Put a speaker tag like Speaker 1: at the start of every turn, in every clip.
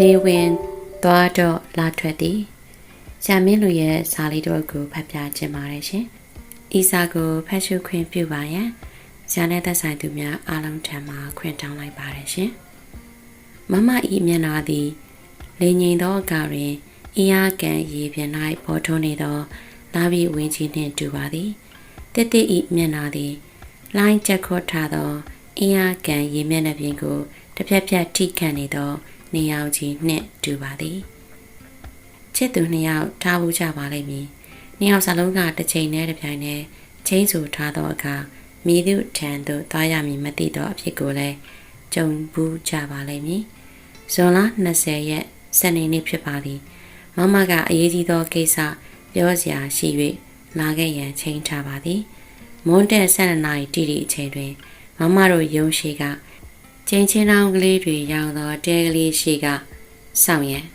Speaker 1: နေဝင်သွားတော့လာထွက်သည်ရှာမင်းလူရဲ့ဇာလေးတို့ကိုဖတ်ပြခြင်းပါတယ်ရှင်ဤစာကိုဖတ်ရှုခွင့်ပြုပါရန်ဇာနဲ့သက်ဆိုင်သူများအားလုံးထံမှခွင့်တောင်းလိုက်ပါတယ်ရှင်မမဤမျက်နာသည်လေငိန်သောအကာတွင်အင်းအားကန်ရေပြင်၌ပေါ်ထွန်းနေသောလာပြီးဝင်းကြီးနှင့်တူပါသည်တစ်တစ်ဤမျက်နာသည်လိုင်းချက်ခေါ်ထားသောအင်းအားကန်ရေမျက်နှာပြင်ကိုတစ်ဖြက်ဖြက်ထိခတ်နေသော နေအောင်ကြီးနှင့်တူပါသည်ချစ်သူနှစ်ယောက်ထားဘူးကြပါလိမ့်မည်နှစ်ယောက်စလုံးကတစ်ချိန်နဲ့တစ်ပြိုင်တည်းချင်းဆိုထားသောအခါမိသူထံသို့သွားရမည်မသိသောအဖြစ်ကိုလည်းကြုံဘူးကြပါလိမ့်မည်ဇွန်လ20ရက်စနေနေ့ဖြစ်ပါသည်မမကအရေးကြီးသောကိစ္စပြောစရာရှိ၍လာခဲ့ရန်ချိန်ထားပါသည်မွန်းတဲ့၁၂နာရီတိတိအချိန်တွင်မမတို့ရုံရှိက ချင်းချင်းတောင်ကလေးတွေရောက်သောတဲကလေးရှိကစောင့်ရန်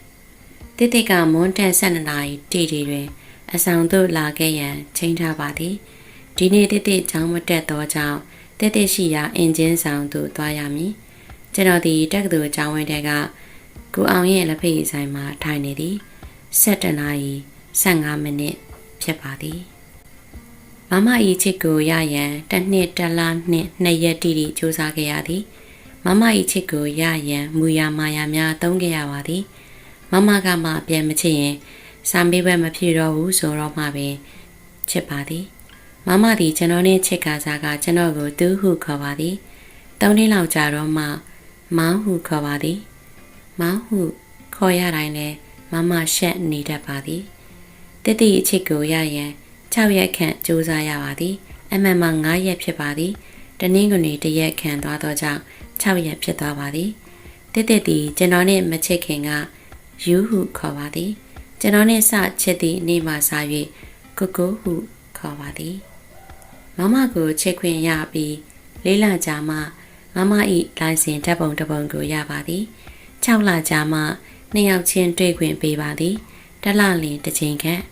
Speaker 1: တိတိကမွန်းတဲ့၁၂နာရီတိတိတွင် အဆောင်သို့လာခဲ့ရန်ချိန်ထားပါသည်ဒီနေ့တိတိကျောင်းမတက်သောကြောင့်တိတိရှိရာအင်ဂျင်ဆောင်သို့သွားရမည်ကျွန်တော်ဒီတက္ကသိုလ်ကျောင်းဝင်းတဲကကိုအောင်ရဲ့လက်ဖေးဆိုင်မှာထိုင်နေသည်7နာရီ15မိနစ်ဖြစ်ပါသည်မမဤချစ်ကိုရရန်တစ်နှစ်တစ်လနှစ်နှစ်ရက်တိတိစူးစမ်းခဲ့ရသည် မမဤချစ်ကိုရရန်မူရမာယာများသုံးခဲ့ရပါသည်မမကမှပြန်မချစ်ရင်စံပေးဘက်မဖြစ်တော့ဘူးဆိုတော့မှပင်ချစ်ပါသည်မမသည်ကျွန်တော်နှင့်ချစ်ကစားကကျွန်တော်ကိုသူဟုခေါ်ပါသည်သုံးနှစ်လောက်ကြာတော့မှမောင်ဟုခေါ်ပါသည်မောင်ဟုခေါ်ရတိုင်းလဲမမရှက်နေတတ်ပါသည်တတိအချစ်ကိုရရန်6ရက်ခန့်စူးစမ်းရပါသည်အမှန်မှ9ရက်ဖြစ်ပါသည်တနင်္ဂနွေတစ်ရက်ခန့်သွားသောကြောင့် 6ရက်ဖြစ်သွားပါသည်တစ်တစ်သည်ကျွန်တော်နှင့်မချစ်ခင်ကယူဟုခေါ်ပါသည် ကျွန်တော်နှင့်စချစ်သည့်နေ့မှစ၍ကိုကိုဟုခေါ်ပါသည်မမကိုချစ်ခွင့်ရပြီးလေးလကြာမှမမ၏လိုင်စင်ဓာတ်ပုံတစ်ပုံကိုရပါသည်6လကြာမှနှစ်ယောက်ချင်းတွေ့ခွင့်ပေးပါသည်တစ်လလင်တစ်ချိန်ခန့်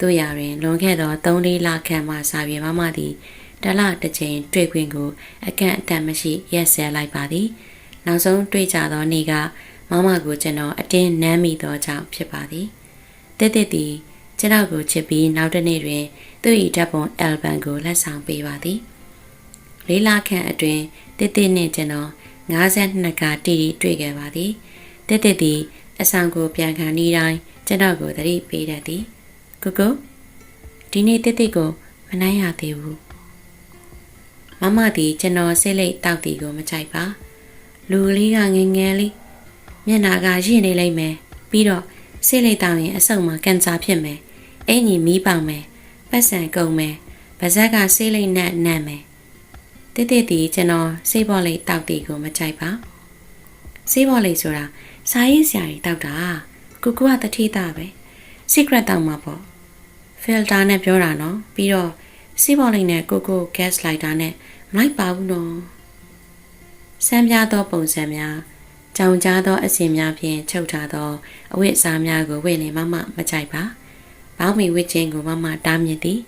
Speaker 1: တို့ရတွင်လွန်ခဲ့သော3-4လခန့်မှစာပြေမမသည် တလတစ်ချိန်တွေ့ခွင့်ကို အကန့်အသတ်မရှိရက်စဲလိုက်ပါသည်နောက်ဆုံးတွေ့ကြသောနေ့ကမမကိုကျွန်တော်အတင်းနမ်းမိသောကြောင့်ဖြစ်ပါသည်တစ်တစ်သည်ကျွန်တော်ကိုချစ်ပြီးနောက်တစ်နေ့တွင် သူ့၏ဓာတ်ပုံအယ်ဘမ်ကိုလက်ဆောင်ပေးပါသည်လေးလခန့်အတွင်းတစ်တစ်နှင့်ကျွန်တော်52ကတီတီတွေ့ခဲ့ပါသည်တစ်တစ်သည်အဆောင်ကိုပြန်ခံနေတိုင်းကျွန်တော်ကိုသတိပေးတတ်သည်ကိုကိုဒီနေ့တစ်တစ်ကိုမနိုင်ရသေးဘူး မမသည်ကျွန်တော်စိတ်လိတ်တောက်တီကိုမကြိုက်ပါလူလေးကငယ်ငယ်လေးမျက်နာကရင့်နေလိမ့်မယ်ပြီးတော့စိတ်လိတ်တောက်ရင်အဆုတ်မှာကန်ဆာဖြစ်မယ်အင်ကြီးမီးပေါင်မယ်ပတ်စံကုန်မယ်ဗဇက်ကစိတ်လိတ်နဲ့နတ်မယ်တစ်တစ်တီကျွန်တော်စိတ်ပေါ်လိတ်တောက်တီကိုမကြိုက်ပါစိတ်ပေါ်လိတ်ဆိုတာစာရေးဆရာကြီးတောက်တာကိုကူကတတိတာပဲ secret တောက်မှာပေါ့ filter နဲ့ပြောတာနော်ပြီးတော့ စီးပေါ်လိမ့်နဲ့ကိုကို gas lighter နဲ့မလိုက်ပါဘူးနော်စမ်းပြသောပုံစံများကြောင်ကြားသောအစင်များဖြင့်ချုပ်ထားသောအဝတ်အစားများကိုဝတ်နေမမမကြိုက်ပါဘောင်းမီဝတ်ခြင်းကိုမမတားမြစ်သည်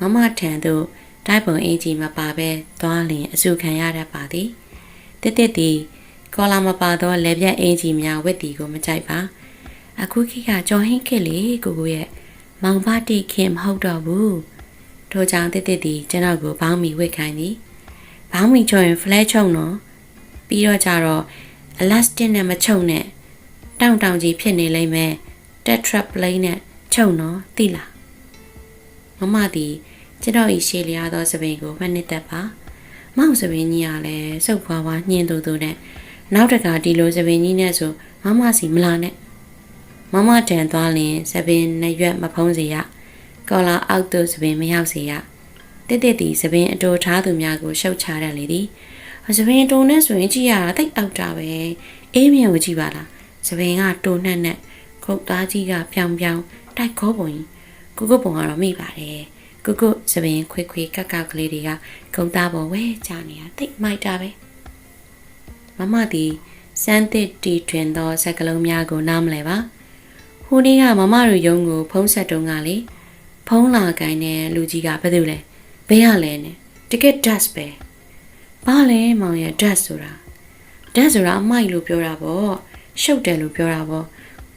Speaker 1: မမထံသို့တိုက်ပုံအင်ကြီးမပါဘဲသွားလျင်အစုခံရတတ်ပါသည်တစ်တစ်သည်ကောလာမပါသောလက်ပြတ်အင်ကြီးများဝတ်သည်ကိုမကြိုက်ပါအခုခေတ်ကကြော်ဟင်းခေတ်လေကိုကိုရဲ့မောင်ဖတိခင်မဟုတ်တော့ဘူး ထို့ကြောင့်တစ်တစ်သည်ကျွန်တော်ကိုဘောင်းမီဝစ်ခိုင်းသည်ဘောင်းမီချော်ရင် flash ချုံနော်ပြီးတော့ကြတော့ elastic နဲ့မချုပ်နဲ့တောင့်တောင့်ကြီးဖြစ်နေလိမ့်မယ် tetra plane နဲ့ချုပ်နော်သိလားမမသည်ကျွန်တော်ဤရှေ့လျားသောသပင်ကိုမှတ်နှစ်သက်ပါမောင်သပင်ကြီးကလည်းစုပ်ဖွားဖွားညှင်းတူတူနဲ့နောက်တကဒီလိုသပင်ကြီးနဲ့ဆိုမမစီမလာနဲ့မမတန်သွားလင်သပင်နှစ်ရွက်မဖုံးစေရ ကော်လာအောက်သို့သပင်မရောက်စေရတစ်တစ်သည်သပင်အတိုထားသူများကိုရှုတ်ချရလေသည်သပင်တုံနဲ့ဆိုရင်ကြည့်ရတာတိတ်အောက်တာပဲအေးမြင်ကိုကြည့်ပါလားသပင်ကတုံနှက်နဲ့ခုတ်သားကြီးကပြောင်ပြောင်တိုက်ခေါ်ပုံကြီးကုကုပုံကတော့မိပါတယ်ကုကုသပင်ခွေခွေကက်ကောက်ကလေးတွေကခုတ်သားပေါ်ဝဲကြနေတာတိတ်မိုက်တာပဲမမသည်စမ်းသစ်တီထွင်သောစကလုံးများကိုနားမလဲပါဟိုနေ့ကမမတို့ယုံကိုဖုံးဆက်တုံးကလေ ဖုံးလာကိုင်းတဲ့လူကြီးကဘယ်သူလဲဘယ်ရလဲနဲ့တကယ် dust ပဲဘာလဲမောင်ရဲ့ dust ဆိုတာ dust ဆိုတာအမိုက်လို့ပြောတာပေါ့ရှုပ်တယ်လို့ပြောတာပေါ့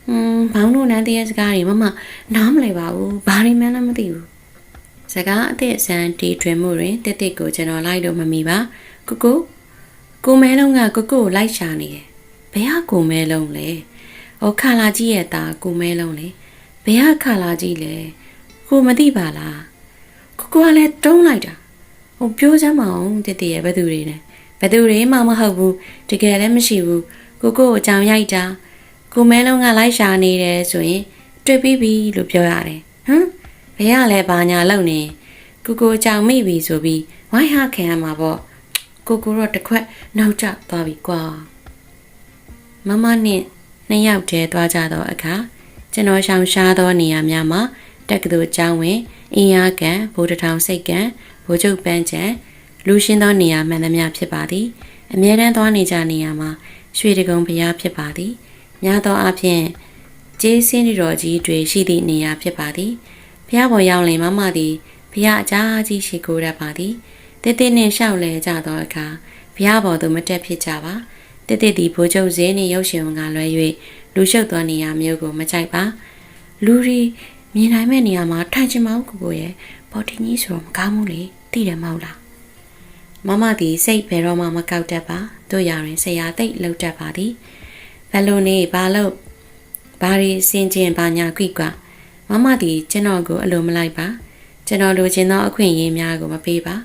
Speaker 1: ဟွန်းဘောင်းတို့နန်းတရဲ့စကားတွေမမနားမလည်ပါဘူးဘာတွေမှန်းလည်းမသိဘူးစကားအသည့်အဆန်းတီထွင်မှုတွင်တက်တက်ကိုကျွန်တော်လိုက်လို့မမီပါကိုကိုကိုမဲလုံးကကိုကိုကိုလိုက်ရှာနေတယ်ဘယ်ဟာကိုမဲလုံးလဲဟောခါလာကြီးရဲ့သားကိုမဲလုံးလေဘယ်ဟာခါလာကြီးလဲ ကိုမသိပါလားကိုကိုကလည်းတုံးလိုက်တာဟိုပြောစမ်းမအောင်တက်တက်ရဲ့ဘယ်သူတွေလဲဘယ်သူတွေမှမဟုတ်ဘူးတကယ်လည်းမရှိဘူးကိုကိုကိုအကြောင်ရိုက်တာကိုမဲလုံးကလိုက်ရှာနေတယ်ဆိုရင် တွေ့ပြီးပြီလို့ပြောရတယ်ဟမ်ဘယ်ကလဲဘာညာလုံနေကိုကိုအကြောင်မိပြီဆိုပြီးဝိုင်းဟာခံရမှာပေါ့ကိုကိုတော့တစ်ခွက်နောက်ကျသွားပြီကွာမမနဲ့နှစ်ယောက်တည်းသွားကြတော့အခါကျွန်တော်ရှောင်ရှားသောနေရာများမှာ တက္ကသိုလ်ကျောင်းဝင်အင်းယားကန်ဗိုလ်တထောင်စိတ်ကန်ဗိုလ်ချုပ်ပန်းချံလူရှင်းသောနေရာမှန်သမျှဖြစ်ပါသည်အမြဲတမ်းသွားနေကြနေရာမှာရွှေတကုံဘုရားဖြစ်ပါသည်များသောအားဖြင့်ကျေးစင်းတော်ကြီးတွေရှိသည့်နေရာဖြစ်ပါသည်ဘုရားပေါ်ရောက်လင်မမသည်ဘုရားအကြားကြီးရှိခိုးရပါသည်တဲတဲနှင့်ရှောက်လဲကြသောအခါဘုရားပေါ်သို့မတက်ဖြစ်ကြပါတဲတဲသည်ဘိုးချုပ်ဇင်းနှင့်ရုပ်ရှင်ကလွဲ၍လူရှုပ်သောနေရာမျိုးကိုမကြိုက်ပါလူရီ မြင်နိုင်မဲ့နေရာမှာထိုင်ချင်မအောင်ကိုကိုရဲ့ဘော်တင်ကြီးဆိုတော့မကောင်းဘူးလေသိတယ်မဟုတ်လားမမသည်စိတ်ဘယ်တော့မှမကောက်တတ်ပါတို့ရရင်ဆရာသိတ်လောက်တတ်ပါသည်ဘယ်လိုနေဘာလို့ဘာရီစင်ကျင်ဘာညာခွိကွာမမသည်ကျွန်တော်ကိုအလိုမလိုက်ပါကျွန်တော်လိုချင်သောအခွင့်အရေးများကိုမပေးပါ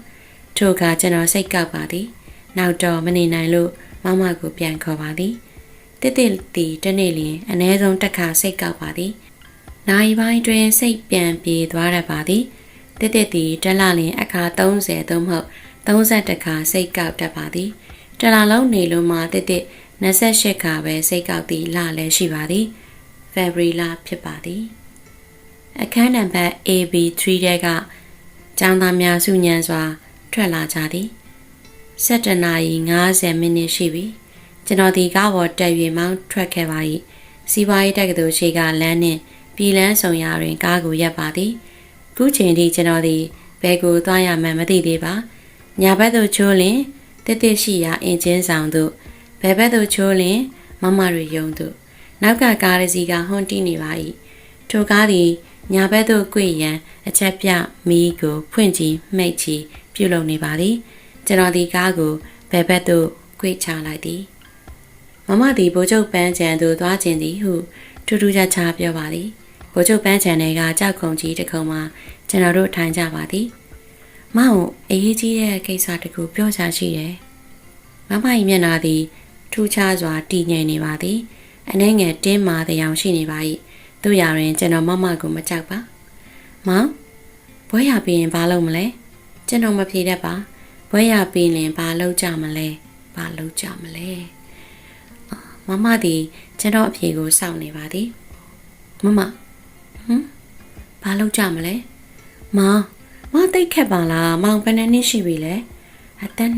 Speaker 1: ထို့ကကျွန်တော်စိတ်ကောက်ပါသည် နောက်တော့မနေနိုင်လို့မမကိုပြန်ခေါ်ပါသည်တစ်တစ်တီတနေ့လျင်အ ਨੇ ဆုံးတစ်ခါစိတ်ကောက်ပါသည် နိုင်ပိုင်းတွင်စိတ်ပြန်ပြေသွားရပါသည်တစ်တစ်တီတလလျင်အခါ30သို့မဟုတ်30ခါစိတ်ကောက်တတ်ပါသည်တလလုံးနေလို့မှတစ်တစ်28ခါပဲစိတ်ကောက်သည်လလည်းရှိပါသည်ဖေဗရီလာဖြစ်ပါသည်အခန်းနံပါတ် AB3 တဲကကျောင်းသားများစုညံစွာ ထွက်လာကြသည်7နာရီ50မိနစ်ရှိပြီကျွန်တော်ဒီကားပေါ်တက်၍မောင်းထွက်ခဲ့ပါ၏စီးပွားရေးတက္ကသိုလ်ရှိကလမ်းနှင့် ပြည်လန်းဆောင်ရာတွင်ကားကိုရပ်ပါသည်ခုချိန်ထိကျွန်တော်ဒီဘယ်ကိုသွားရမှန်းမသိသေးပါညာဘက်သို့ချိုးလင်တစ်တစ်ရှိရာအင်ဂျင်ဆောင်သို့ဘယ်ဘက်သို့ချိုးလင်မမတွေယုံသို့နောက်ကကားရစီကဟွန်တီးနေပါ၏ထိုကားသည်ညာဘက်သို့꿰ရန်အချက်ပြမီးကိုဖွင့်ကြည့်မှိတ်ကြည့်ပြုလုပ်နေပါသည်ကျွန်တော်ဒီကားကိုဘယ်ဘက်သို့꿰ချလိုက်သည်မမသည်ဘိုးချုပ်ပန်းချံသို့သွားခြင်းသည်ဟုထူးထူးခြားခြားပြောပါသည် ဘိုးချုပ်ပန်းချံတွေကကြောက်ခုံကြီးတစ်ခုံမှာကျွန်တော်တို့ထိုင်ကြပါသည်မအောင်အေးကြီးတဲ့ကိစ္စတကူပြောချရှိတယ်မမ၏မျက်နှာသည်ထူးခြားစွာတည်ငြိမ်နေပါသည်အနှဲငယ်တင်းမာတဲ့အောင်ရှိနေပါ၏တို့ရရင်ကျွန်တော်မမကိုမကြောက်ပါမောင်ဘွဲရပြီးရင်ဘာလုပ်မလဲကျွန်တော်မဖြေတတ်ပါဘွဲရပြီးရင်ဘာလုပ်ကြမလဲဘာလုပ်ကြမလဲမမသည်ကျွန်တော်အဖြေကိုစောင့်နေပါသည်မမ ဟမ်ဘာလုပ်ကြမလဲမောင်မောင်တိတ်ခက်ပါလားမောင်ဘယ်နှစ်နှစ်ရှိပြီလဲအသက်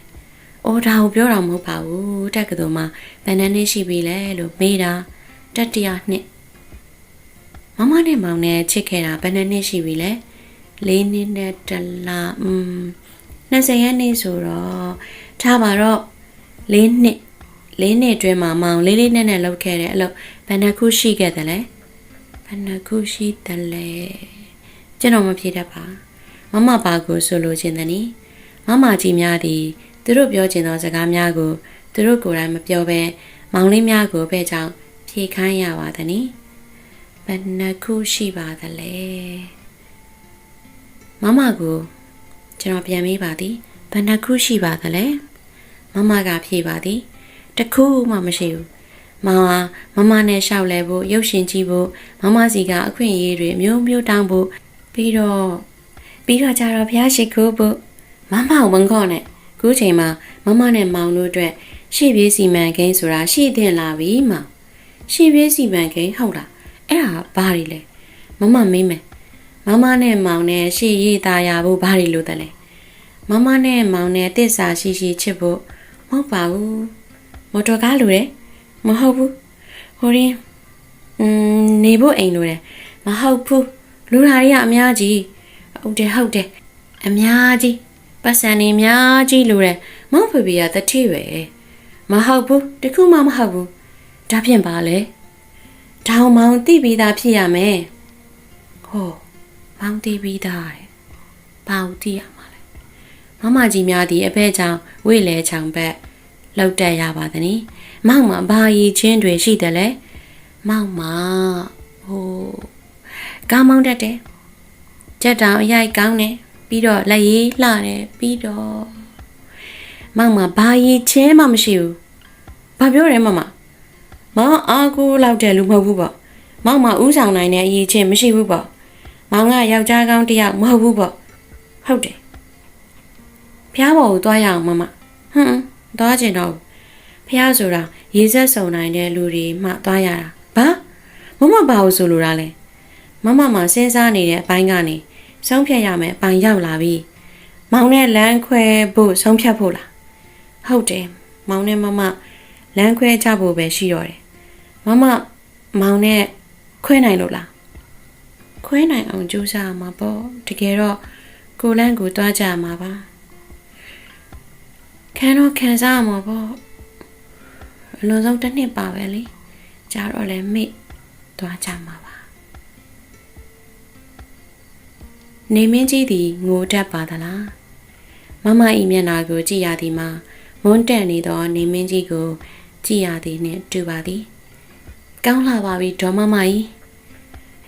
Speaker 1: 20အိုးဒါကိုပြောတာမဟုတ်ပါဘူးတက်ကတော်မှာဘယ်နှစ်နှစ်ရှိပြီလဲလို့မေးတာတတရနှစ်မမနဲ့မောင်နဲ့ချစ်ခဲ့တာဘယ်နှစ်နှစ်ရှိပြီလဲ၄နှစ်နဲ့တလอืม20ရက်နေ့ဆိုတော့ထားပါတော့၄နှစ်၄နှစ်အတွင်းမှာမောင်လေးလေးနဲ့နဲ့လုပ်ခဲ့တဲ့အလုပ်ဘယ်နှခုရှိခဲ့တယ်လဲ ဘယ်နှခုရှိတယ်လဲကျွန်တော်မဖြေတတ်ပါမမပါကိုဆိုလိုချင်တယ်နီမမကြီးများသည်သူတို့ပြောချင်သောစကားများကိုသူတို့ကိုယ်တိုင်မပြောဘဲမောင်လေးများကိုပဲကြောင့်ဖြေခိုင်းရပါသည်နီဘယ်နှခုရှိပါသလဲမမကိုကျွန်တော်ပြန်မေးပါသည်ဘယ်နှခုရှိပါသလဲမမကဖြေပါသည်တခုမှမရှိဘူး မောင်ဟာမမနဲ့ရှောက်လဲဖို့ရုပ်ရှင်ကြည့်ဖို့မမစီကအခွင့်အရေးတွေမျိုးမျိုးတောင်းဖို့ပြီးတော့ပြီးတော့ကြတော့ဖျားရှိခိုးဖို့မမကိုမခေါ်နဲ့ခုချိန်မှာမမနဲ့မောင်တို့အတွက်ရှေ့ပြေးစီမံကိန်းဆိုတာရှိသင့်လာပြီမောင်ရှေ့ပြေးစီမံကိန်းဟုတ်လားအဲ့ဒါဘာတွေလဲမမမေးမယ်မမနဲ့မောင်နဲ့ရှေ့ရေးသားရဖို့ဘာတွေလို့တလဲမမနဲ့မောင်နဲ့တစ္ဆာရှိရှိချစ်ဖို့မဟုတ်ပါဘူးမော်တော်ကားလိုတယ် မဟုတ်ဘူးဟိုရင်อืมနေဖို့အိမ်လိုတယ်မဟုတ်ဘူးလူဓာရီကအများကြီးဟုတ်တယ်ဟုတ်တယ်အများကြီးပတ်စံနေအများကြီးလိုတယ်မောင်ဖေဖေကတတိပဲမဟုတ်ဘူးတခုမှမဟုတ်ဘူးဒါဖြင့်ပါလေဒေါင်မောင်တိပြီးသားဖြစ်ရမယ်ဟောမောင်တိပြီးသားတဲ့ဘာလို့တိရမှာလဲမမကြီးများဒီအဖဲချောင်ဝိလဲချောင်ဘက်လောက်တက်ရပါသနည်း မောင်မှာဘာရည်ချင်းတွေရှိတယ်လဲမောင်မှာဟိုကောင်းမောင်းတတ်တယ်ကြက်တောင်အရိုက်ကောင်းတယ်ပြီးတော့လက်ရည်လှတယ်ပြီးတော့မောင်မှာဘာရည်ချင်းမှမရှိဘူးဘာပြောရဲမမမောင်အားကိုလောက်တဲ့လူမဟုတ်ဘူးပေါ့မောင်မဥဆောင်နိုင်တဲ့အရေးချင်းမရှိဘူးပေါ့မောင်ကယောက်ျားကောင်းတစ်ယောက်မဟုတ်ဘူးပေါ့ဟုတ်တယ်ဖះဘော်ကိုသွားရအောင်မမဟွန်းသွားချင်တော့ ဖះဆိုတာရေဆက်စုံနိုင်တဲ့လူတွေမှသွားရတာဘာမမဘာလို့ဆိုလိုတာလဲမမမစဉ်းစားနေတဲ့အပိုင်းကနေဆုံးဖြတ်ရမယ်အပိုင်းရောက်လာပြီမောင်နဲ့လမ်းခွဲဖို့ဆုံးဖြတ်ဖို့လားဟုတ်တယ်မောင်နဲ့မမလမ်းခွဲကြဖို့ပဲရှိတော့တယ်မမမောင်နဲ့ခွဲနိုင်လို့လားခွဲနိုင်အောင်ကြိုးစားရမှာပေါ့တကယ်တော့ကိုလန့်ကိုတွားကြရမှာပါခံတော့ခံစားရမှာပေါ့ အလုံးစုံတစ်နှစ်ပါပဲလေကြာတော့လဲမိတွားကြမှာပါနေမင်းကြီးသည်ငိုတတ်ပါသလားမမဤမျက်နာကိုကြည့်ရသည်မှာမွန်းတက်နေသော နေမင်းကြီးကို ကြည့်ရသည်နှင့်တူပါသည်ကောင်းလာပါပြီဒေါ်မမကြီး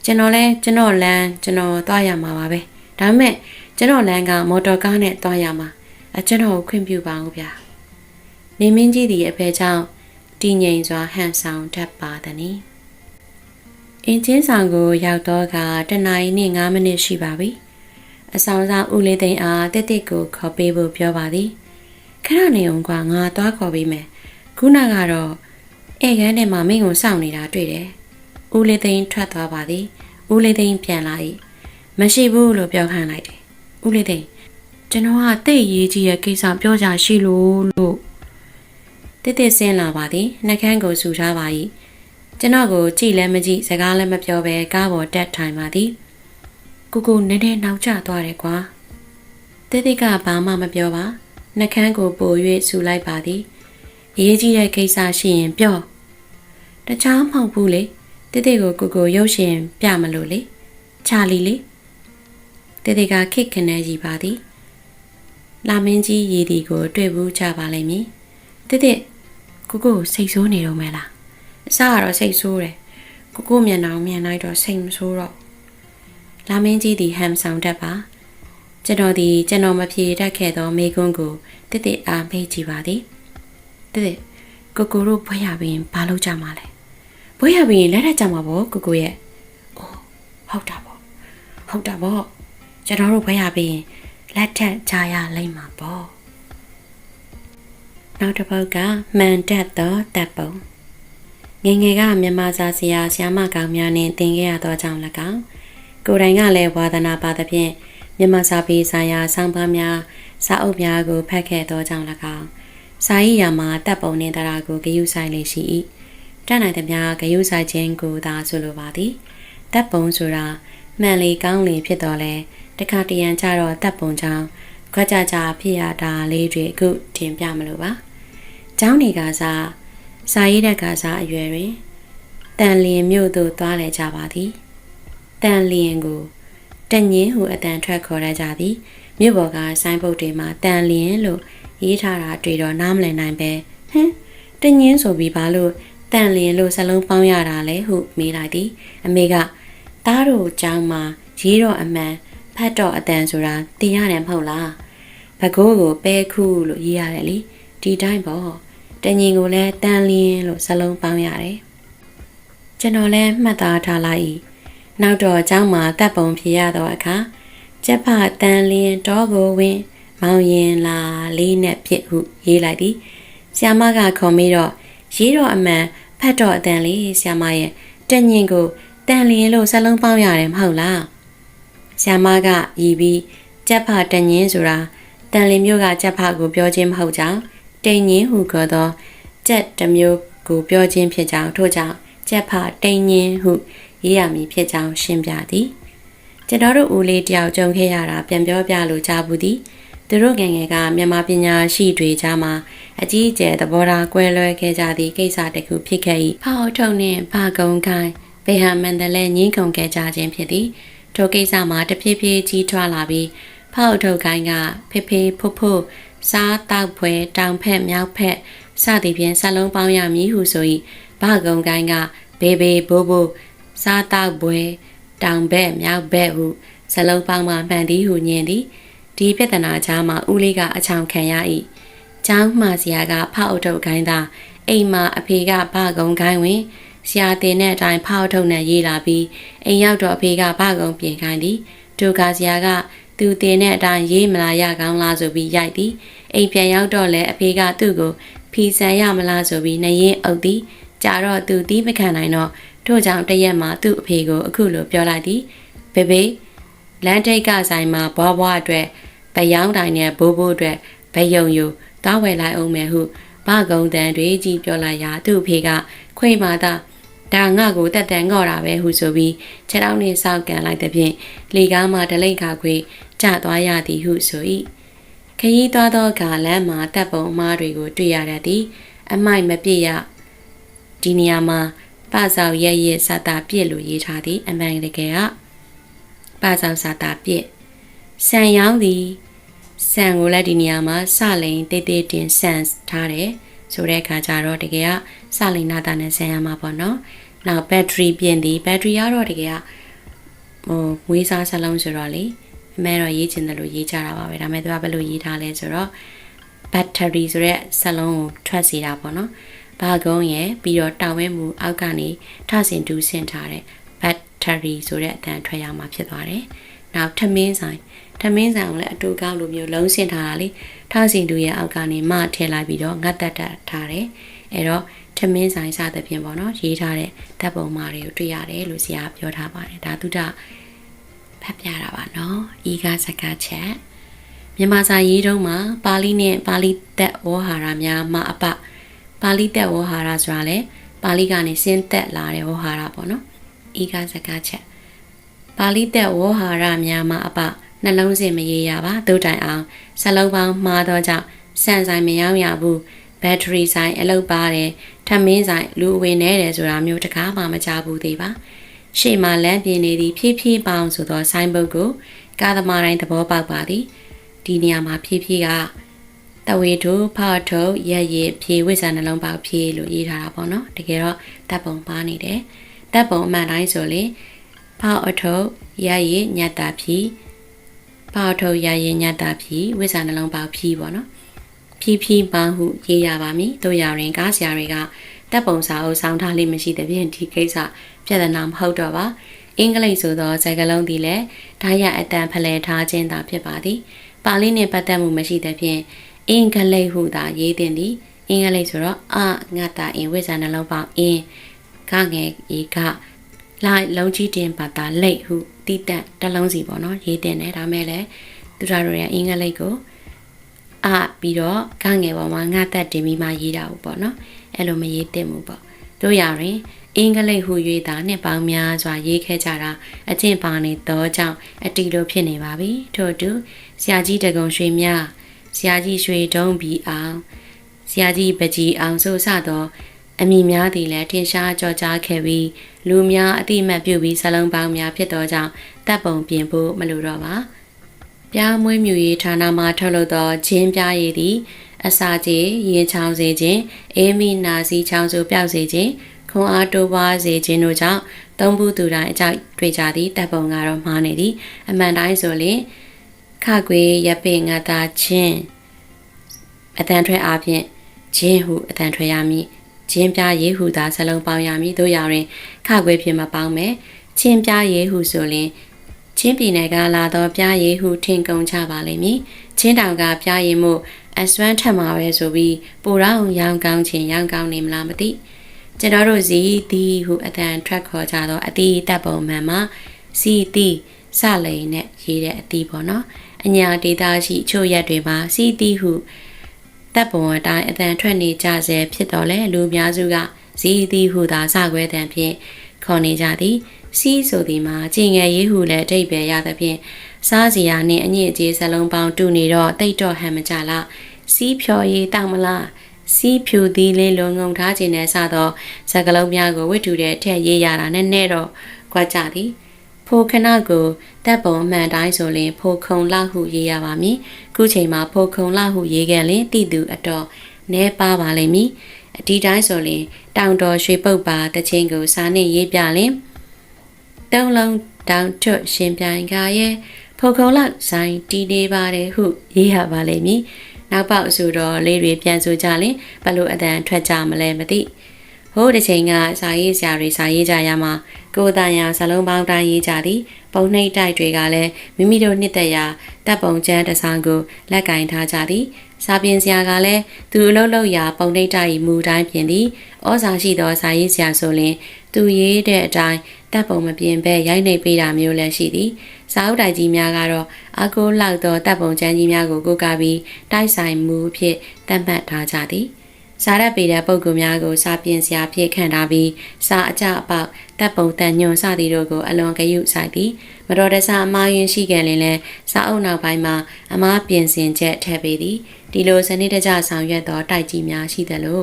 Speaker 1: ကျွန်တော်လဲကျွန်တော်လမ်းကျွန်တော်သွားရမှာပါပဲဒါပေမဲ့ကျွန်တော်လမ်းကမော်တော်ကားနဲ့သွားရမှာအကျွန်တော်ကိုခွင့်ပြုပါဦးဗျာနေမင်းကြီးဒီအဖေကြောင့် တည်ငြိမ်စွာဟန်ဆောင်တတ်ပါသည်နီအင်းချင်းဆောင်ကိုရောက်တော့ကတနာရီနဲ့9မိနစ်ရှိပါပြီအဆောင်ဆောင်ဦးလေးသိန်းအားတက်တက်ကိုခေါ်ပေးဖို့ပြောပါသည်ခဏနေအောင်ကငါသွားခေါ်ပေးမယ်ခုနကတော့ဧကန်းထဲမှာမင်းကိုစောင့်နေတာတွေ့တယ်။ဦးလေးသိန်းထွက်သွားပါသည်။ဦးလေးသိန်းပြန်လာ၏။မရှိဘူးလို့ပြောခိုင်းလိုက်တယ်။ဦးလေးသိန်းကျွန်တော်ကတိတ်ရေးကြီးရဲ့ကိစ္စပြောကြရှိလို့လို့ တစ်တစ်ဆင်းလာပါသည်။နှကန်းကိုဆူထားပါ၏။ကျွန်တော်ကိုကြည့်လည်းမကြည့်စကားလည်းမပြောဘဲကားပေါ်တက်ထိုင်ပါသည်။ကိုကိုနည်းနည်းနောက်ကျသွားတယ်ကွာ။တစ်တစ်ကဘာမှမပြောပါ။နှကန်းကိုပို၍ဆူလိုက်ပါသည်။အရေးကြီးတဲ့ကိစ္စရှိရင်ပြောတခြားမဟုတ်ဘူးလေတိတိကိုကိုကိုရုပ်ရှင်ပြမလို့လေချာလီလေတိတိကခိတ်ခနဲကြီးပါသည်လာမင်းကြီးရည်ဒီကို တွေ့ဘူးကြပါလိမ့်မည် တိတိကိုကိုစိတ်ဆိုးနေတော့မဲလားအစားကတော့စိတ်ဆိုးတယ်ကိုကိုမျက်နှာမြင်လိုက်တော့စိတ်မဆိုးတော့လာမင်းကြီးဒီဟမ်ဆောင်တတ်ပါကျွန်တော်ဒီကျွန်တော်မဖြေတတ်ခဲ့သောမိကွန်းကိုတိတိအားမေးကြည့်ပါသည်တိတိကိုကိုတို့ဘွဲရပြီးဘာလုပ်ကြမှာလဲဘွဲရပြီးလက်ထက်ကြမှာပေါ့ကိုကိုရဲ့အိုးဟုတ်တာပေါ့ဟုတ်တာပေါ့ကျွန်တော်တို့ဘွဲရပြီးလက်ထက်ကြရလိမ့်မှာပေါ့ နောက်တစ်ပုတ်ကမှန်တက်သောတပ်ပုံငယ်ငယ်ကမြန်မာစာဆရာဆရာမကောင်များနဲ့သင်ခဲ့ရသောကြောင့်၎င်းကိုယ်တိုင်ကလည်းဝါသနာပါသဖြင့်မြန်မာစာပေဆိုင်ရာဆောင်းပါးများစာအုပ်များကိုဖတ်ခဲ့သောကြောင့်၎င်းစာရေးရာမှာတပ်ပုံနှင့်တရားကိုဂယုဆိုင်လေရှိ၏တတ်နိုင်သမျှဂယုဆိုင်ခြင်းကိုသာဆိုလိုပါသည်တပ်ပုံဆိုတာမှန်လေကောင်းလေဖြစ်တော်လဲတခါတရံကြတော့တပ်ပုံကြောင့်ခွက်ကြကြဖြစ်ရတာလေးတွေအခုတင်ပြမလို့ပါ။ ကျောင်းနေကစားစာရေးတက်ကစားအရွယ်တွင်တန်လျင်မြို့သို့သွားလဲကြပါသည်။တန်လျင်ကိုတညင်းဟုအတန်ထွက်ခေါ်ရကြသည်။မြို့ပေါ်ကဆိုင်းပုတ်တွေမှာတန်လျင်လို့ရေးထားတာတွေ့တော့နားမလည်နိုင်ပဲဟင်တညင်းဆိုပြီးဘာလို့တန်လျင်လို့စလုံးပေါင်းရတာလဲဟုမေးလိုက်သည်အမေကသားတို့အကြောင်းမှာရေးတော့အမှန်ဖတ်တော့အတန်ဆိုတာသိရတယ်မဟုတ်လားဘကိုးကိုပဲခုလို့ရေးရတယ်လေဒီတိုင်းပေါ့ တညင်ကိုလည်းတန်လျင်လို့စလုံးပေါင်းရတယ်ကျွန်တော်လည်းမှတ်သားထားလိုက်နောက်တော့အเจ้าမှာတပ်ပုံဖြေရတော့အခါကျက်ဖတန်လျင်တော့ကိုဝင်းမောင်ရင်လာလေးနဲ့ဖြစ်ဟုရေးလိုက်သည်ဆ iam မကခေါ်မိတော့ရေးတော့အမှန်ဖတ်တော့အတန်လေးဆ iam မရဲ့တညင်ကိုတန်လျင်လို့စလုံးပေါင်းရတယ်မဟုတ်လားဆ iam မကရည်ပြီးကျက်ဖတညင်ဆိုတာတန်လင်မျိုးကကျက်ဖကိုပြောခြင်းမဟုတ်ကြောင်း တိန်ညင်ဟုခေါ်သောကျက်တစ်မျိုးကိုပြောခြင်းဖြစ်ကြောင်းထို့ကြောင့်ကျက်ဖတိန်ညင်ဟုရေးရမည်ဖြစ်ကြောင်းရှင်းပြသည်ကျွန်တော်တို့ဦးလေးတယောက်ကြုံခဲ့ရတာပြန်ပြောပြလို့ကြားဘူးသည်သူတို့ငယ်ငယ်ကမြန်မာပညာရှိတွေကြားမှာအကြီးအကျယ်သဘောထားကွဲလွဲခဲ့ကြသည့်ကိစ္စတစ်ခုဖြစ်ခဲ့၏ဖောက်ထုတ်နှင့်ဘာကုံကိုင်းဘေဟာမန်တလဲငင်းခုန်ခဲ့ကြခြင်းဖြစ်သည်ထိုကိစ္စမှာတဖြည်းဖြည်းကြီးထွားလာပြီးဖောက်ထုတ်ကိုင်းကဖေဖေဖွဖွ စားတောက်ပွဲတောင်ဖက်မြောက်ဖက်စသည်ဖြင့်ဆက်လုံးပေါင်းရမည်ဟုဆို၏ဘာကုံကိုင်းကဘေဘေဘိုးဘိုးစားတောက်ပွဲတောင်ဘက်မြောက်ဘက်ဟုဇလုံးပေါင်းမှမှန်သည်ဟုညင်သည်ဒီပြဿနာကြားမှာဦးလေးကအချောင်ခံရ၏ចောင်းမှာစရာကဖောက်အုပ်ထုတ်ခိုင်းတာအိမ်မှာအဖေကဘကုံခိုင်းဝင်ဆရာတင်တဲ့အတိုင်းဖောက်အုပ်ထုတ်နဲ့ရေးလာပြီးအိမ်ရောက်တော့အဖေကဘကုံပြင်ခိုင်းသည်ဒုကဆရာက သူတင်တဲ့အတိုင်းရေးမလာရကောင်းလားဆိုပြီးရိုက်သည်အိမ်ပြန်ရောက်တော့လဲအဖေကသူ့ကိုဖီဆန်ရမလားဆိုပြီးနှရင်အုပ်သည်ကြာတော့သူတီးမခံနိုင်တော့ထို့ကြောင့်တရက်မှာသူ့အဖေကိုအခုလိုပြောလိုက်သည်ဘေဘေလန်တိတ်ကဆိုင်မှာဘွားဘွားအတွက်ဗယောင်းတိုင်းနဲ့ဘိုးဘိုးအတွက်ဗယုံယူတောင်းဝယ်လိုက်အောင်မယ်ဟုဘကုံတန်တွေကြီးပြောလိုက်ရာသူ့အဖေကခွေမာသာဒါငါ့ကိုတက်တန်ငော့တာပဲဟုဆိုပြီးခြေထောက်နှင့်စောက်ကန်လိုက်တဲ့ဖြင့်လေကားမှတလိမ့်ခါခွေ ကျသွားရသည်ဟုဆို၏ခရီးသွားသောအခါလမ်းမှာတပ်ပုံအမားတွေကိုတွေ့ရတတ်သည်အမိုက်မပြည့်ရဒီနေရာမှာပဆောက်ရဲ့ရဲ့စတာပြည့်လို့ရေးထားသည်အမှန်တကယ်ကပဆောက်စတာပြည့်ဆန်ရောင်းသည်ဆန်ကိုလည်းဒီနေရာမှာစလိန်တေးသေးတင်ဆန်ထားတယ်ဆိုတဲ့အခါကျတော့တကယ်ကစလိန်နာတာနဲ့ဆန်ရမှာပေါ့နော်နောက်ဘက်ထရီပြင်သည်ဘက်ထရီကတော့တကယ်ကဟိုဝေးစားစလုံးဆိုတော့လေ အမဲတော့ရေးချင်တယ်လို့ရေးကြတာပါပဲဒါပေမဲ့သူကဘယ်လိုရေးထားလဲဆိုတော့ battery ဆိုတဲ့စလုံးကိုထွက်စေတာပေါ့နော်ဘာကုန်းရဲ့ပြီးတော့တောင်ဝဲမူအောက်ကနေထဆင်တူးဆင်ထားတဲ့ battery ဆိုတဲ့အတန်ထွက်ရမှာဖြစ်သွားတယ်။နောက်ထမင်းဆိုင်ထမင်းဆိုင်ကိုလည်းအတူကောက်လိုမျိုးလုံးဆင်ထားတာလေထဆင်တူရဲ့အောက်ကနေမထည့်လိုက်ပြီးတော့ငတ်တက်တက်ထားတယ်။အဲတော့ထမင်းဆိုင်စသဖြင့်ပေါ့နော်ရေးထားတဲ့ဓာတ်ပုံမာတွေကိုတွေ့ရတယ်လို့ဆရာပြောထားပါတယ်။ဒါသူတဖ တ်ပြတာပါနော်။ဤကစကားချက်မြန်မာစာရေးတုံးမှာပါဠိနဲ့ပါဠိသက်ဝေါ်ဟာရများမှာအပပါဠိတက်ဝေါ်ဟာရဆိုတာလေပါဠိကနေဆင်းသက်လာတဲ့ဝေါ်ဟာရပေါ့နော်ဤကစကားချက်ပါဠိတက်ဝေါ်ဟာရများမှာအပနှလုံးစင်မရေရပါတို့တိုင်အောင်စလုံးပေါင်းမှားတော့ကြောင့်စံဆိုင်မရောက်ရဘူးဘက်ထရီဆိုင်အလုပ်ပါတယ်ထမင်းဆိုင်လူဝင်နေတယ်ဆိုတာမျိုးတကားမှမကြဘူးသေးပါ ရှေ့မှာလမ်းပြင်နေသည့်ဖြည်းဖြည်းပေါင်းဆိုသောဆိုင်းဘုတ်ကိုကားသမားတိုင်းသဘောပေါက်ပါသည်ဒီနေရာမှာဖြည်းဖြည်းကတဝေထုဖောက်ထုတ်ရက်ရည်ဖြေဝိဇ္ဇာနှလုံးပေါက်ဖြေလို့ရေးထားတာပေါ့နော်တကယ်တော့တပ်ပုံပါနေတယ်တပ်ပုံအမှန်တိုင်းဆိုလေဖောက်အထုတ်ရက်ရည်ညတ်တာဖြီဖောက်ထုတ်ရက်ရည်ညတ်တာဖြီဝိဇ္ဇာနှလုံးပေါက်ဖြီပေါ့နော်ဖြီးဖြီးပန်းဟုရေးရပါမည်တို့ရရင်ကားဆရာတွေကတပ်ပုံစာအုပ်ဆောင်ထားလိမ့်မရှိတဲ့ဖြင့်ဒီကိစ္စ ပြဿနာမဟုတ်တော့ပါအင်္ဂလိပ်ဆိုသောစကားလုံးသည်လည်းဓာတ်ရအတန်ဖလှယ်ထားခြင်းသာဖြစ်ပါသည်ပါဠိနှင့်ပတ်သက်မှုမရှိတဲ့ဖြင့်အင်္ဂလိပ်ဟုသာရေးတင်သည်အင်္ဂလိပ်ဆိုတော့အငါတာအင်ဝိဇာနှလုံးပေါင်းအင်ကငယ်ဤကလိုက်လုံးကြီးတင်ပါတာလိတ်ဟုတိတက်တလုံးစီပေါ့နော်ရေးတင်တယ်ဒါမဲ့လည်းသူတို့ရဲ့အင်္ဂလိပ်ကိုအပြီးတော့ကငယ်ပေါ်မှာငါတက်တင်ပြီးမှရေးတာဘူးပေါ့နော်အဲ့လိုမရေးတင်ဘူးပေါ့ တို့ရရင်အင်္ဂလိပ်ဟူ၍သာနှစ်ပေါင်းများစွာရေးခဲ့ကြတာအကျင့်ပါနေသောကြောင့်အတီလိုဖြစ်နေပါပြီထို့တူဆရာကြီးတကုံရွှေမြဆရာကြီးရွှေတုံးပြီးအောင်ဆရာကြီးပကြီးအောင်ဆိုစသောအမိများသည်လည်းထင်ရှားကြော်ကြားခဲ့ပြီးလူများအတိမတ်ပြုပြီးဇလုံးပေါင်းများဖြစ်သောကြောင့်တပ်ပုံပြင်ဖို့မလိုတော့ပါပြားမွေးမြူရေးဌာနမှထုတ်လုပ်သောဂျင်းပြားရည်သည် အစာကြေရင်ချောင်းစေခြင်းအေးမီနာစီချောင်းစုပျောက်စေခြင်းခွန်အားတိုးပွားစေခြင်းတို့ကြောင့်သုံးဘူးသူတိုင်းအကြောက်တွေ့ကြသည့်တပ်ပုံကတော့မှားနေသည်အမှန်တိုင်းဆိုရင်ခခွေရပေငါတာချင်းအတန်ထွက်အားဖြင့်ဂျင်းဟုအတန်ထွက်ရမည်ဂျင်းပြားရေးဟုသာစလုံးပေါင်းရမည်တို့ရရင်ခခွေဖြင့်မပေါင်းမယ်ချင်းပြားရေးဟုဆိုရင်ချင်းပြည်နယ်ကလာသောပြားရည်ဟုထင်ကုန်ကြပါလိမ့်မည်။ချင်းတောင်ကပြားရည်မှု အစွမ်းထက်မှာပဲဆိုပြီးပိုရောင်ရောင်ကောင်းခြင်းရောင်ကောင်းနေမလားမသိ။ကျွန်တော်တို့စီတီဟုအတန်ထွက်ခေါ်ကြသောအတီးတပ်ပုံမှန်မှာစီတီစလိန်နဲ့ရေးတဲ့အတီးပေါ့နော်။အညာဒေတာရှိချို့ရက်တွေမှာစီတီဟုတပ်ပုံအတိုင်းအတန်ထွက်နေကြဆဲဖြစ်တော်လဲလူများစုကဇီတီဟုသာစကွဲတံဖြင့်ခေါ်နေကြသည်စီးဆိုသည်မှာကျင်ငယ်ရေးဟုလည်းအတိတ်ပဲရသဖြင့် စားစရာနှင့်အညစ်အကြေးစလုံးပေါင်းတူနေတော့တိတ်တော့ဟန်မကြလားစီးဖြော်ရည်တောက်မလားစီးဖြူသီးလေးလုံငုံထားခြင်းနဲ့စသောစကလုံးများကိုဝိတုတဲ့အထက်ရေးရတာနဲ့နဲ့တော့ကြွားကြသည်ဖိုခဏကိုတပ်ပုံအမှန်တိုင်းဆိုရင်ဖိုခုံလဟုရေးရပါမည်ခုချိန်မှာဖိုခုံလဟုရေးခဲ့ရင်တိသူအတော်နဲပါပါလိမ့်မည်အဒီတိုင်းဆိုရင်တောင်တော်ရွှေပုတ်ပါတချင်းကိုစာနဲ့ရေးပြလင်တုံးလုံးတောင်ထွတ်ရှင်ပြိုင်ကရဲ့ ဖိုခုံလဆိုင်တီးနေပါတယ်ဟုရေးရပါလိမ့်မည်နောက်ပေါက်ဆိုတော့လေးတွေပြန်ဆိုကြရင်ဘလို့အတန်ထွက်ကြမလဲမသိဟိုးတစ်ချိန်ကစာရေးဆရာတွေစာရေးကြရမှာ ကိုယ်တန်ရာဇလုံးပေါင်းတိုင်းရေးကြသည်ပုံနှိပ်တိုက်တွေကလည်းမိမိတို့နှစ်သက်ရာတပ်ပုံကျန်းတဆောင်ကိုလက်ကင်ထားကြသည်စာပြင်ဆရာကလည်းသူအလုပ်လုပ်ရာပုံနှိပ်တိုက်မူတိုင်းပြင်သည်ဩဇာရှိသောစာရေးဆရာဆိုရင်သူရေးတဲ့အတိုင်းတပ်ပုံမပြင်ဘဲရိုက်နှိပ်ပေးတာမျိုးလည်းရှိသည်စာအုပ်တိုင်ကြီးများကတော့အကိုလောက်သောတပ်ပုံကျန်းကြီးများကိုကိုးကားပြီးတိုက်ဆိုင်မှုအဖြစ်သတ်မှတ်ထားကြသည် စားရက်ပေတဲ့ပုံကူများကိုစာပြင်စရာဖြစ်ခံထားပြီးစာအကြအပေါက်တပ်ပုံတန်ညွန်စသည်တို့ကိုအလွန်ဂရုစိုက်သည်မတော်တဆအမှားယွင်းရှိခဲ့ရင်လည်းစာအုပ်နောက်ပိုင်းမှာအမှားပြင်ဆင်ချက်ထည့်ပေးသည်ဒီလိုစနစ်တကျဆောင်ရွက်သောတိုက်ကြီးများရှိသလို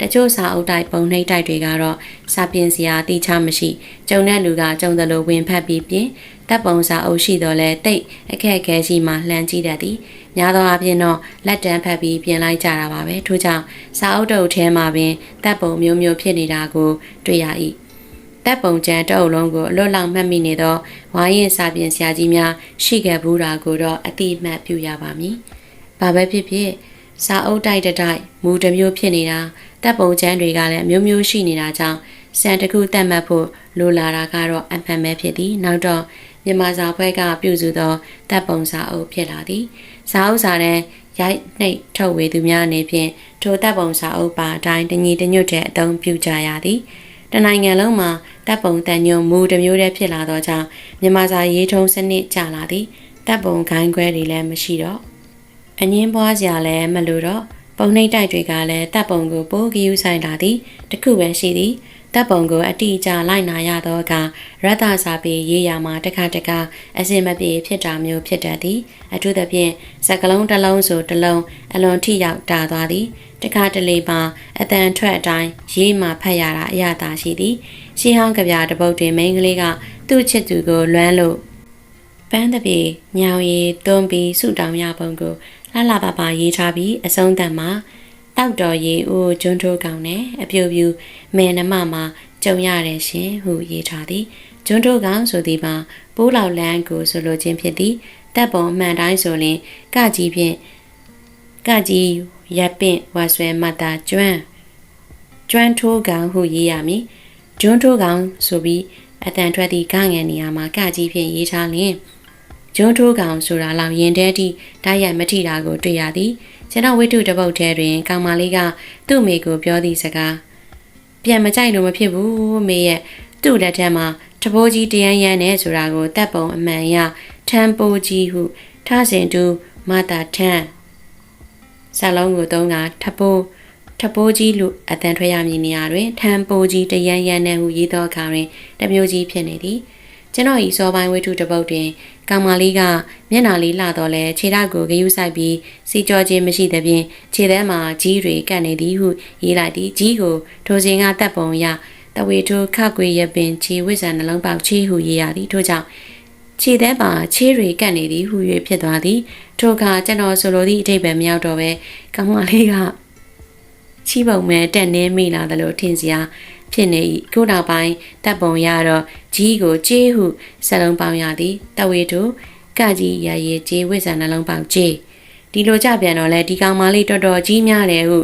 Speaker 1: တချို့စာအုပ်တိုက်ပုံနှိပ်တိုက်တွေကတော့စာပြင်စရာတိချမရှိကျုံတဲ့လူကကျုံတယ်လို့ဝင်ဖက်ပြီးပြင်တပ်ပုံစာအုပ်ရှိတော့လဲတိတ်အခက်အခဲရှိမှလှမ်းကြည့်တတ်သည် များသောအားဖြင့်တော့လက်တန်းဖက်ပြီးပြင်လိုက်ကြတာပါပဲထို့ကြောင့်စာအုပ်တုပ်ထဲမှာပင်တပ်ပုံမျိုးမျိုးဖြစ်နေတာကိုတွေ့ရ၏တပ်ပုံကျန်တအုပ်လုံးကိုအလွတ်လောက်မှတ်မိနေသောဝိုင်းရင်စာပြင်ဆရာကြီးများရှိခဲ့ဘူးတာကိုတော့အတိအမှတ်ပြုရပါမည်။ဘာပဲဖြစ်ဖြစ်စာအုပ်တိုက်တတိုက်မူတစ်မျိုးဖြစ်နေတာတပ်ပုံကျန်းတွေကလည်းမျိုးမျိုးရှိနေတာကြောင့်စံတခုတတ်မှတ်ဖို့လိုလာတာကတော့အမှန်ပဲဖြစ်သည်နောက်တော့မြန်မာစာဘွဲကပြုစုသောတပ်ပုံစာအုပ်ဖြစ်လာသည် စာအုပ်စာတန်းရိုက်နှိပ်ထုတ်ဝေသူများအနေဖြင့်ထိုတပ်ပုံစာအုပ်ပါအတိုင်းတညီတညွတ်တဲ့အသုံးပြုကြရသည်တနိုင်ငံလုံးမှာတပ်ပုံတန်ညွန်မူတစ်မျိုးတည်းဖြစ်လာသောကြောင့်မြန်မာစာရေးထုံးစနစ်ကျလာသည်တပ်ပုံခိုင်းခွဲတွေလည်းမရှိတော့အငင်းပွားစရာလည်းမလိုတော့ပုံနှိပ်တိုက်တွေကလည်းတပ်ပုံကိုပိုးကယူဆိုင်လာသည်တခုပဲရှိသည် တပ်ပုံကိုအတိအကျလိုက်နာရသောအခါရတ္တစာပေရေးရမှာတစ်ခါတစ်ခါအစင်မပြေဖြစ်တာမျိုးဖြစ်တတ်သည်အထူးသဖြင့်စကလုံးတစ်လုံးဆိုတစ်လုံးအလွန်ထိရောက်တာသွားသည်တခါတလေပါအတန်ထွက်အတိုင်းရေးမှဖတ်ရတာအရသာရှိသည်ရှေးဟောင်းကဗျာတပုတ်တွင်မိန်းကလေးကသူ့ချစ်သူကိုလွမ်းလို့ပန်းတပြေညောင်ရည်တွန်းပြီးဆုတောင်းရပုံကိုလှလှပပရေးထားပြီးအဆုံးသတ်မှာ တောက်တော်ရီဦးကျွန်းထိုးကောင်နဲ့အပြူပြူမဲနမမှာကြုံရတယ်ရှင်ဟုရေးထားသည်ကျွန်းထိုးကောင်ဆိုသည်မှာပိုးလောက်လန်းကိုဆိုလိုခြင်းဖြစ်သည်တပ်ပုံအမှန်တိုင်းဆိုရင်ကကြီးဖြင့်ကကြီးရပ်ပင့်ဝါဆွဲမတာကျွမ်းကျွမ်းထိုးကောင်ဟုရေးရမည်ကျွန်းထိုးကောင်ဆိုပြီးအတန်ထွက်သည့်ကငယ်နေရာမှာကကြီးဖြင့်ရေးထားလျင်ကျွန်းထိုးကောင်ဆိုတာလောက်ရင်တဲတိဓာတ်ရိုက်မထိတာကိုတွေ့ရသည် ကျွန်တော်ဝိတုတပုတ်ထဲတွင်ကောင်မလေးကသူ့မိကိုပြောသည့်စကားပြန်မကြိုက်လို့မဖြစ်ဘူးမေရဲ့သူ့လက်ထက်မှာတပိုးကြီးတရန်ရန်နဲ့ဆိုတာကိုတပ်ပုံအမှန်ရထမ်းပိုးကြီးဟုထဆင်တူမတာထန်းဆလုံးကိုသုံးကထပိုးထပိုးကြီးလို့အတန်ထွက်ရမည်နေရာတွင်ထမ်းပိုးကြီးတရန်ရန်နဲ့ဟုရေးသောအခါတွင်တမျိုးကြီးဖြစ်နေသည်ကျွန်တော်ဤစောပိုင်းဝိထုတပုတ်တွင် ကောင်မလေးကမျက်နာလေးလှတော့လဲခြေထောက်ကိုဂယုစိုက်ပြီးစီကြောခြင်းမရှိသဖြင့်ခြေထဲမှာကြီးတွေကပ်နေသည်ဟုရေးလိုက်သည်ကြီးကိုထိုစဉ်ကတပ်ပုံရတဝေထိုခကွေရပင်ခြေဝိဇ္ဇာနှလုံးပေါက်ချီဟုရေးရသည်ထို့ကြောင့်ခြေထဲမှာခြေတွေကပ်နေသည်ဟု၍ဖြစ်သွားသည်ထိုအခါကျွန်တော်ဆိုလိုသည့်အထိပ္ပယ်မရောက်တော့ပဲကောင်မလေးကချီးပုံမဲ့တက်နေမိလာတယ်လို့ထင်စရာ ဖြစ်နေ၏ခုနောက်ပိုင်းတပ်ပုံရတော့ကြီးကိုကြေးဟုစလုံးပေါင်းရသည်တဝေတို့ကကြီးရရကြေးဝိဇ္ဇာနှလုံးပေါင်းကြေးဒီလိုကြပြန်တော့လဲဒီကောင်မလေးတော်တော်ကြီးများတယ်ဟု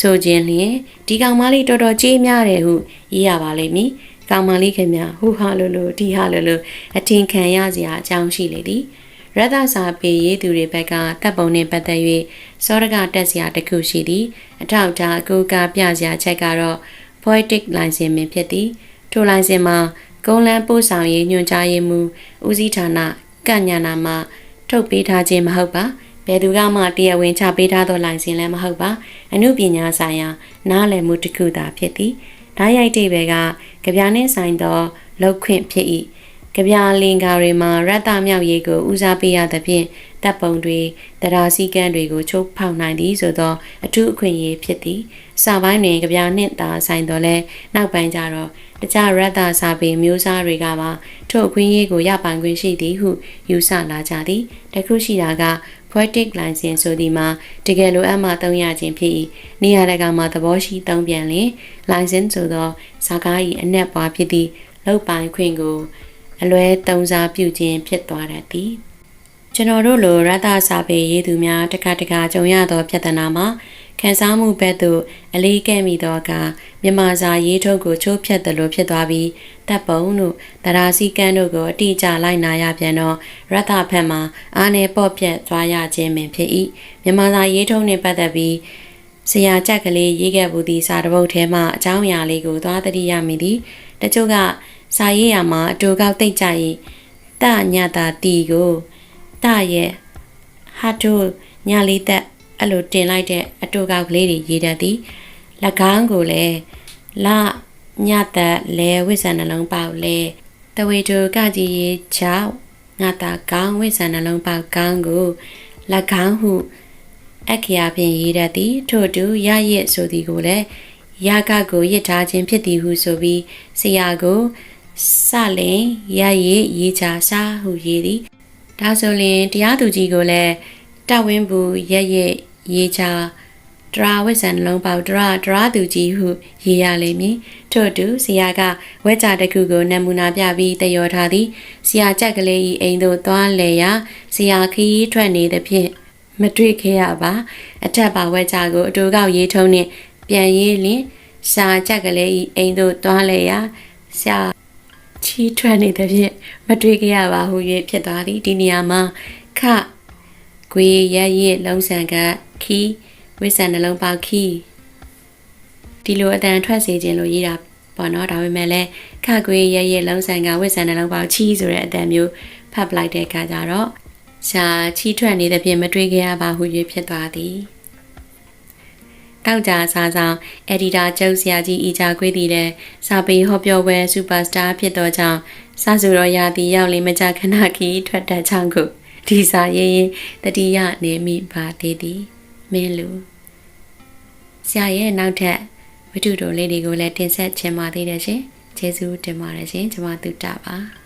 Speaker 1: ဆိုခြင်းလျင်ဒီကောင်မလေးတော်တော်ကြီးများတယ်ဟုရေးရပါလိမ့်မည်ကောင်မလေးခင်ဗျဟူဟာလို့လို့ဒီဟာလို့လို့အထင်ခံရစရာအကြောင်းရှိလေသည်ရသစာပေရေးသူတွေဘက်ကတပ်ပုံနဲ့ပတ်သက်၍စောရကတက်စရာတစ်ခုရှိသည်အထောက်အထားအကူအကာပြစရာချက်ကတော့ poetic လိုင်စင်ပင်ဖြစ်သည်ထိုလိုင်စင်မှာကုန်းလန်းပို့ဆောင်ရေးညွှန်ကြားရေးမှူးဦးစီးဌာနကညနာမှထုတ်ပေးထားခြင်းမဟုတ်ပါဘယ်သူကမှတရားဝင်ချပေးထားသောလိုင်စင်လည်းမဟုတ်ပါအမှုပညာဆိုင်ရာနားလည်မှုတစ်ခုသာဖြစ်သည်ဓာတ်ရိုက်တိပဲကကြပြနှင်းဆိုင်သောလောက်ခွင့်ဖြစ်၏ကြပြလင်္ကာတွေမှာရတ္တမြောက်ရေးကိုဦးစားပေးရသဖြင့်တပ်ပုံတွေတရားစည်းကမ်းတွေကိုချုပ်ဖောက်နိုင်သည်ဆိုသောအထူးအခွင့်အရေးဖြစ်သည် စာပိုင်းတွင်ကြပြနှင့်သာဆိုင်တော်လဲနောက်ပိုင်းကျတော့တခြားရတ္တစာပေမျိုးစားတွေကပါထို့အခွင့်အရေးကိုရပိုင်ခွင့်ရှိသည်ဟုယူဆလာကြသည်တခုရှိတာက poetic license ဆိုဒီမှာတကယ်လိုအပ်မှသုံးရခြင်းဖြစ်၏နေရာတကာမှာသဘောရှိသုံးပြန်လင် license ဆိုသောဇာကား၏အနက်ပွားဖြစ်သည့်လောက်ပိုင်ခွင့်ကို အလွဲသုံးစားပြုခြင်းဖြစ်သွားတတ်သည်ကျွန်တော်တို့လိုရတ္တစာပေရေးသူများတခါတခါကြုံရသောပြဿနာမှာ ခံစားမှုဘက်သို့အလေးကဲမိသောအခါမြန်မာစာရေးထုတ်ကိုချိုးဖျက်တယ်လို့ဖြစ်သွားပြီးတပ်ပုံတို့တရားစည်းကမ်းတို့ကိုအတိအကျလိုက်နာရပြန်တော့ရတ္တဖက်မှာအာနယ်ပေါ့ပြက်သွားရခြင်းပင်ဖြစ်၏မြန်မာစာရေးထုတ်နှင့်ပတ်သက်ပြီးဆရာကြက်ကလေးရေးခဲ့မှုသည့်စာတစ်ပုဒ်ထဲမှအကြောင်းအရာလေးကိုသွားသတိရမိသည်တချို့ကစာရေးရမှာအတူကောက်သိမ့်ကြ၏တညတာတီကိုတရဲ့ဟာတို့ညာလေးသက် အဲ့လိုတင်လိုက်တဲ့အတူကောက်ကလေးတွေရေးတတ်သည်၎င်းကိုလည်းလညသက်လဲဝိဇ္ဇာနှလုံးပေါက်လဲတဝေတူကကြီးရေးချောက်ငါတာကောင်းဝိဇ္ဇာနှလုံးပေါက်ကောင်းကို၎င်းဟုအခရာဖြင့်ရေးတတ်သည်ထို့တူရရစ်ဆိုသည်ကိုလည်းရကကိုရစ်ထားခြင်းဖြစ်သည်ဟုဆိုပြီးဆရာကိုစလင်ရရစ်ရေးချစာဟုရေးသည်ဒါဆိုရင်တရားသူကြီးကိုလည်း တဝင်းဘူးရရစ်ရေးချတရာဝိဇ္ဇံနှလုံးပေါက်တရာတရာသူကြီးဟုရေးရလိမ့်မည်ထို့တူဆရာကဝဲကြတစ်ခုကိုနမူနာပြပြီးတယောထားသည်ဆရာကြက်ကလေးဤအိမ်သို့သွားလေရာဆရာခီးထွက်နေသဖြင့်မတွေ့ခဲ့ရပါအထက်ပါဝဲကြကိုအတူကောက်ရေးထုံးနှင့်ပြန်ရေးလင်ရှာကြက်ကလေးဤအိမ်သို့သွားလေရာဆရာချီးထွက်နေသဖြင့်မတွေ့ကြရပါဟု၍ဖြစ်သွားသည်ဒီနေရာမှာခ ကွေရရစ်လုံးဆန်ကခီးဝိဆန်နှလုံးပေါက်ခီးဒီလိုအတန်ထွက်စေခြင်းလို့ရေးတာပေါ့နော်ဒါပေမဲ့လည်းခကွေရရစ်လုံးဆန်ကဝိဆန်နှလုံးပေါက်ချီဆိုတဲ့အတန်မျိုးဖတ်ပလိုက်တဲ့အခါကျတော့ရှာချီထွက်နေသဖြင့်မတွေ့ကြရပါဟု၍ဖြစ်သွားသည်တောက်ကြစားဆောင်အက်ဒီတာကျုပ်ဆရာကြီးအီချာခွေးတည်တဲ့စာပေဟောပြောပွဲစူပါစတာဖြစ်သောကြောင့်စစုတော်ရာသီရောက်လေမကြခဏခီထွက်တတ်ချောင်းကို ဒီစာရေးရင်တတိယနေမိပါသေးသည်မင်းလူဆရာရဲ့နောက်ထပ်ဝိတုတော်လေးတွေကိုလည်းတင်ဆက်ချင်ပါသေးတယ်ရှင်ကျေးဇူးတင်ပါတယ်ရှင်ကျွန်မသူတာပါ